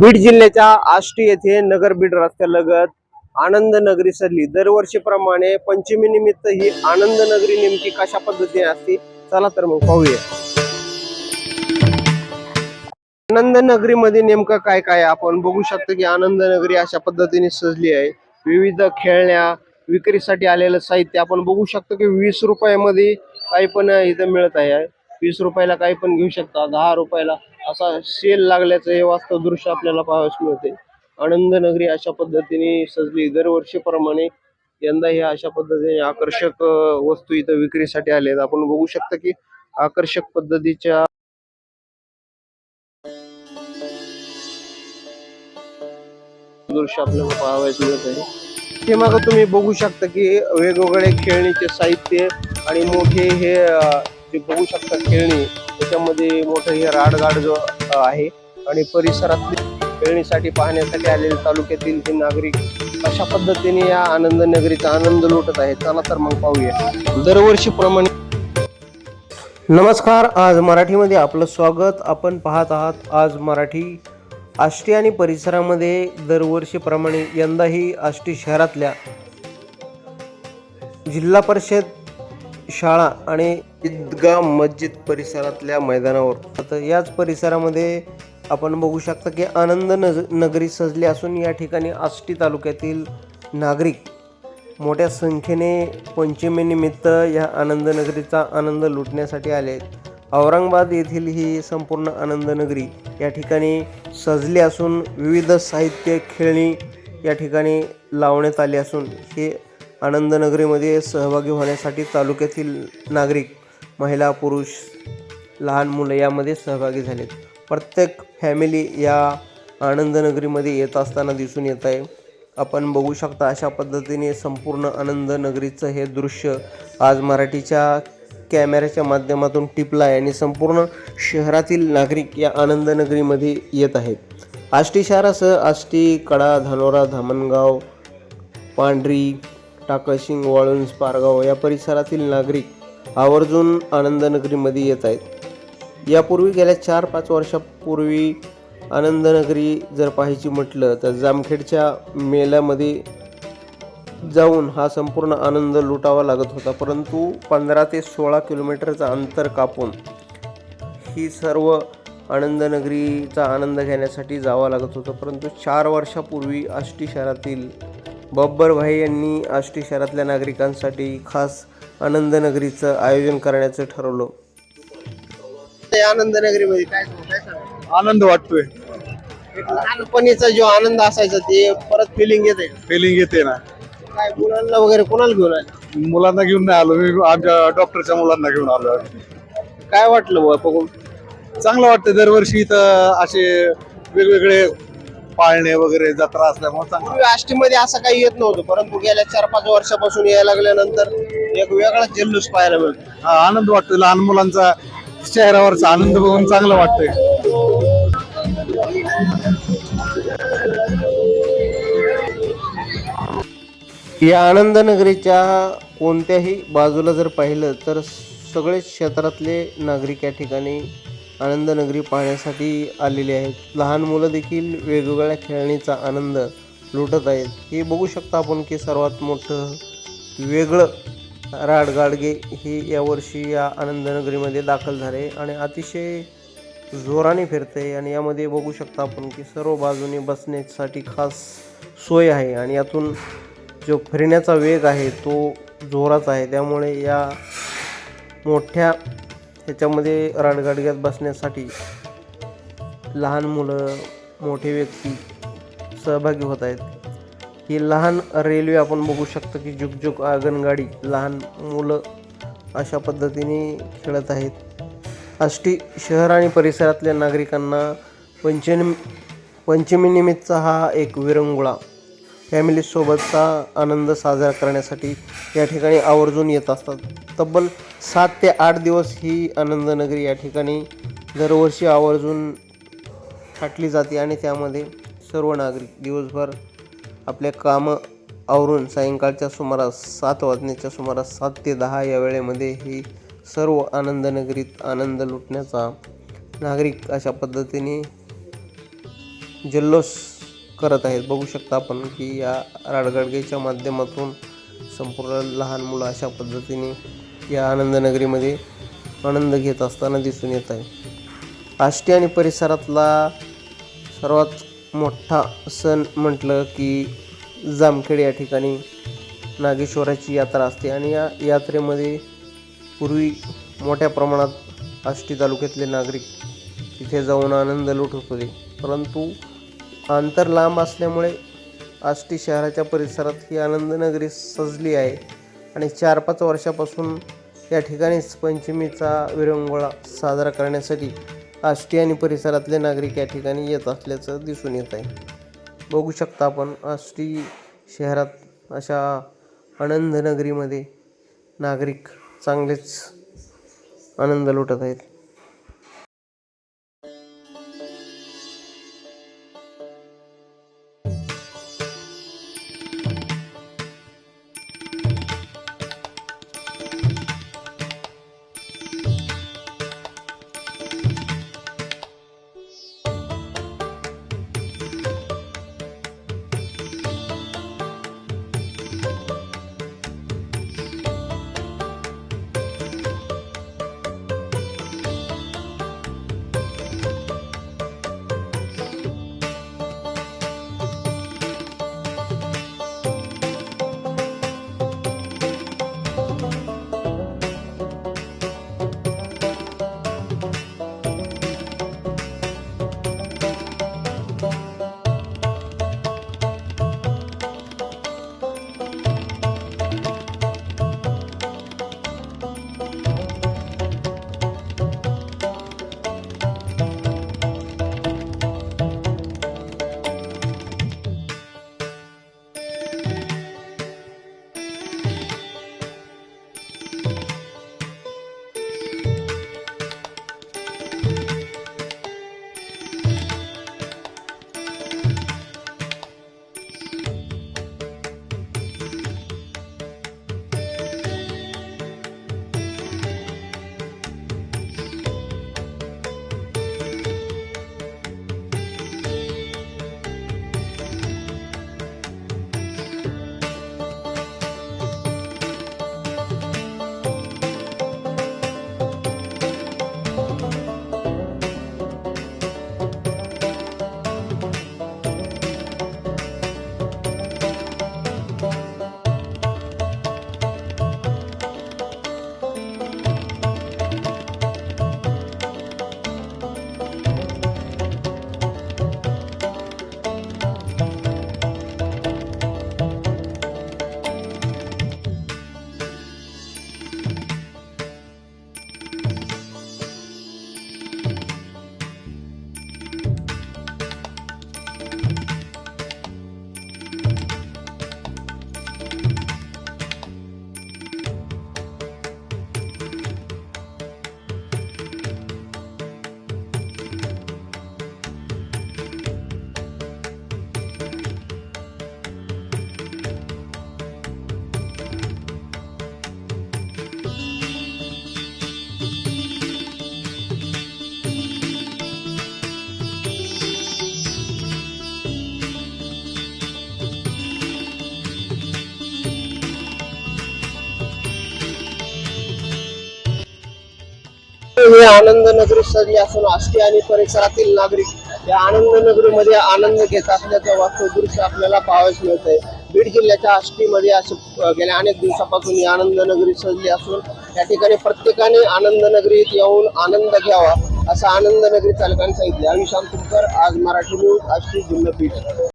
बीड जिल्ह्याच्या आष्टी येथे नगर बीड रस्त्यालगत आनंद नगरी सजली दरवर्षीप्रमाणे पंचमी निमित्त ही आनंद नगरी नेमकी कशा पद्धतीने असते? चला तर मग पाहूया. आनंद नगरीमध्ये नेमकं काय काय आहे? आपण बघू शकतो की आनंद नगरी अशा पद्धतीने सजली आहे. विविध खेळण्या विक्रीसाठी आलेलं साहित्य आपण बघू शकतो की वीस रुपयामध्ये काही पण इथं मिळत आहे. वीस रुपयाला काही पण घेऊ शकता दहा रुपयाला. असा सेल लागल्याचं हे वास्तव दृश्य आपल्याला पाहावयास मिळते. आनंद नगरी अशा पद्धतीने सजली दरवर्षीप्रमाणे यंदा हे अशा पद्धतीने आकर्षक वस्तू इथं विक्रीसाठी आले आहेत आपण बघू शकता की आकर्षक पद्धतीच्या दृश्य आपल्याला पाहावयास मिळत आहे. हे मागं तुम्ही बघू शकता की वेगवेगळे खेळणीचे साहित्य आणि मोठे हे ते बघू शकता खेळणी. त्याच्यामध्ये मोठं हे राडगाड जो आहे आणि परिसरातली खेळणीसाठी पाहण्यासाठी आलेले तालुक्यातील हे नागरिक अशा पद्धतीने या आनंद नगरीचा आनंद लुटत आहेत. चला तर मग पाहूया. दरवर्षीप्रमाणे नमस्कार. आज मराठीमध्ये आपलं स्वागत. आपण पाहत आहात आज मराठी आष्टी आणि परिसरामध्ये दरवर्षीप्रमाणे यंदाही आष्टी शहरातल्या जिल्हा परिषद शाळा आणि ईदगा मस्जिद परिसरातल्या मैदानावर. आता याच परिसरामध्ये आपण बघू शकता की आनंद नज नगरी सजली असून या ठिकाणी आष्टी तालुक्यातील नागरिक मोठ्या संख्येने पंचमीनिमित्त या आनंद नगरीचा आनंद लुटण्यासाठी आले आहेत. औरंगाबाद येथील ही संपूर्ण आनंद नगरी या ठिकाणी सजली असून विविध साहित्य खेळणी या ठिकाणी लावण्यात आली असून हे आनंद नगरीमध्ये सहभागी होण्यासाठी तालुक्यातील नागरिक महिला पुरुष लहान मुलं यामध्ये सहभागी झालेत. प्रत्येक फॅमिली या आनंदनगरीमध्ये येत असताना दिसून येत आहे. आपण बघू शकता अशा पद्धतीने संपूर्ण आनंदनगरीचं हे दृश्य आज मराठीच्या कॅमेऱ्याच्या माध्यमातून टिपलं आहे आणि संपूर्ण शहरातील नागरिक या आनंदनगरीमध्ये येत आहेत. आष्टी शहरासह आष्टी कडा धानोरा धामणगाव पांढरी टाकळशिंग वाळुंज पारगाव या परिसरातील नागरिक आवर्जून आनंदनगरीमध्ये येत आहेत. यापूर्वी गेल्या चार पाच वर्षापूर्वी आनंदनगरी जर पाहायची म्हटलं तर जामखेडच्या मेल्यामध्ये जाऊन हा संपूर्ण आनंद लुटावा लागत होता. परंतु पंधरा ते सोळा किलोमीटरचं अंतर कापून ही सर्व आनंदनगरीचा आनंद घेण्यासाठी जावं लागत होतं. परंतु चार वर्षापूर्वी आष्टी शहरातील बब्बर भाई यांनी आष्टी शहरातल्या नागरिकांसाठी खास आनंदनगरीचं आयोजन करण्याचं ठरवलं. आनंदनगरीमध्ये काय आनंद वाटतोय. लहानपणीचा जो आनंद असायचा ते परत फिलिंग येते फिलिंग येते ना. काय मुलांना वगैरे कोणाला घेऊन आले? मुलांना घेऊन नाही आलो मी आमच्या डॉक्टरच्या मुलांना घेऊन आलो काय वाटलं बुवा बघून? चांगलं वाटतं दरवर्षी इथं असे वेगवेगळे पाळणे वगैरे जत्रा असल्यामुळे चांगलं. पूर्वी आष्टीमध्ये असं काही येत नव्हतं परंतु गेल्या चार पाच वर्षापासून यायला लागल्यानंतर एक वेगळा जल्लोष पाहायला मिळतो. हा, आनंद वाटतो लहान मुलांचा चेहऱ्यावरचा आनंद बघून चांगलं वाटतंय. या आनंदनगरीच्या कोणत्याही बाजूला जर पाहिलं तर सगळेच क्षेत्रातले नागरिक या ठिकाणी आनंदनगरी पाहण्यासाठी आलेले आहेत. लहान मुलं देखील वेगवेगळ्या खेळणीचा आनंद लुटत आहेत. हे बघू शकता आपण की सर्वात मोठं वेगळं राडगाडगे हे यावर्षी या आनंदनगरीमध्ये दाखल झाले आणि अतिशय जोराने फिरते. आणि यामध्ये बघू शकता आपण की सर्व बाजूने बसण्यासाठी खास सोय आहे. आणि यातून जो फिरण्याचा वेग आहे तो जोराचा आहे. त्यामुळे या मोठ्या ह्याच्यामध्ये राडगाडग्यात बसण्यासाठी लहान मुलं मोठे व्यक्ती सहभागी होत आहेत. ही लहान रेल्वे आपण बघू शकतो की जुगजुग आंगणगाडी लहान मुलं अशा पद्धतीने खेळत आहेत. आष्टी शहर आणि परिसरातल्या नागरिकांना पंचमी पंचमीनिमित्तचा हा एक विरंगुळा फॅमिलीसोबतचा आनंद साजरा करण्यासाठी या ठिकाणी आवर्जून येत असतात. तब्बल सात ते आठ दिवस ही आनंदनगरी या ठिकाणी दरवर्षी आवर्जून थाटली जाते आणि त्यामध्ये सर्व नागरिक दिवसभर आपले कामं आवरून सायंकाळच्या सुमारास सात वाजण्याच्या सुमारास सात ते दहा या वेळेमध्ये ही सर्व आनंदनगरीत आनंद लुटण्याचा नागरिक अशा पद्धतीने जल्लोष करत आहेत. बघू शकता आपण की या राडगाडगेच्या माध्यमातून संपूर्ण लहान मुलं अशा पद्धतीने या आनंदनगरीमध्ये आनंद घेत असताना दिसून येत आहे. आष्टी आणि परिसरातला सर्वात मोठा सण म्हटलं की जामखेड या ठिकाणी नागेश्वराची यात्रा असते. आणि या यात्रेमध्ये पूर्वी मोठ्या प्रमाणात आष्टी तालुक्यातले नागरिक तिथे जाऊन आनंद लुटत होते परंतु अंतर लांब असल्यामुळे आष्टी शहराच्या परिसरात ही आनंदनगरी सजली आहे. आणि चार पाच वर्षापासून या ठिकाणीच पंचमीचा विरंगुळा साजरा करण्यासाठी आष्टी आणि परिसरातले नागरिक या ठिकाणी येत असल्याचं दिसून येत आहे. बघू शकता आपण आष्टी शहरात अशा आनंदनगरीमध्ये नागरिक चांगलेच आनंद लुटत आहेत. हे आनंद नगरी सजली असून आष्टी आणि परिसरातील नागरिक या आनंद नगरीमध्ये आनंद घेत असल्याचं वास्तव दृश्य आपल्याला पाहावयास मिळत आहे बीड जिल्ह्याच्या आष्टीमध्ये असे गेल्या अनेक दिवसापासून ही आनंद नगरी सजली असून या ठिकाणी प्रत्येकाने आनंद नगरीत येऊन आनंद घ्यावा असं आनंद नगरी चालकांनी सांगितले. अविशांत तुमकर आज मराठी न्यूज आष्टी जिल्हा बीड